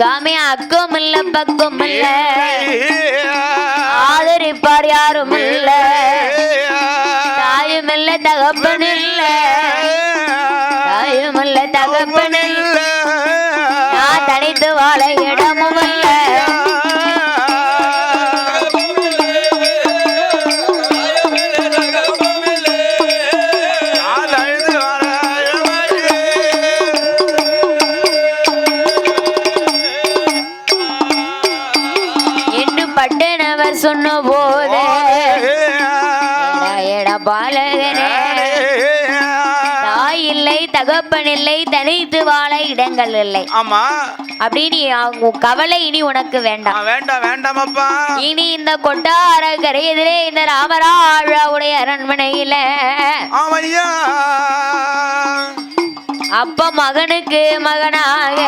சாமி அக்கும் இல்ல பக்கும் இல்ல ஆதரிப்பார் யாரும் இல்ல தாயும் இல்ல தகப்பன் இல்ல தாயும் இல்ல தகப்பன் இல்ல நான் தனித்து வாழ இடமும் இல்ல பட்டனவர் சொன்ன போது பாலகனே தாய் இல்லை தகப்பன் இல்லை தனித்து வாழ இடங்கள் இல்லை. ஆமா. அப்படின்னு அவங்க கவலை இனி உனக்கு வேண்டாம். வேண்டாம் வேண்டாமப்பா. இனி இந்த கொட்டாரக்கரை எதிரே இந்த ராமராஜாவுடைய அரண்மனையில. ஆமையா அப்ப மகனுக்கு மகனாக.